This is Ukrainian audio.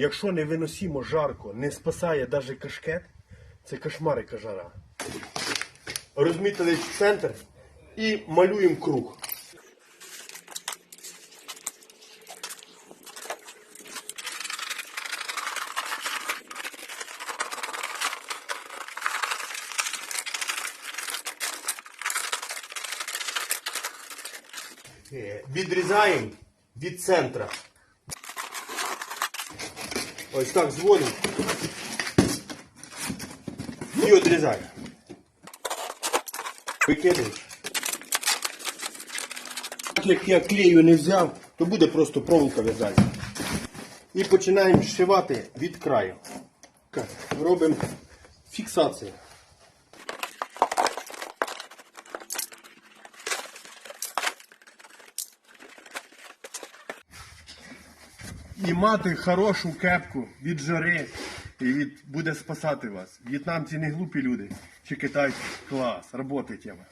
Якщо невиносимо жарко, не спасає навіть кашкет, це кошмарика жара. Розмітили центр і малюємо круг. Е, Відрізаємо від центра. Ось так зводимо. І відрізаємо. Викидаєш. Так як я клею не взяв, то буде просто проволока в'язати. І починаємо зшивати від краю. Робимо фіксацію. І мати хорошу кепку від жари і від, буде спасати вас. В'єтнамці не глупі люди. Чи китайці. Клас, тема.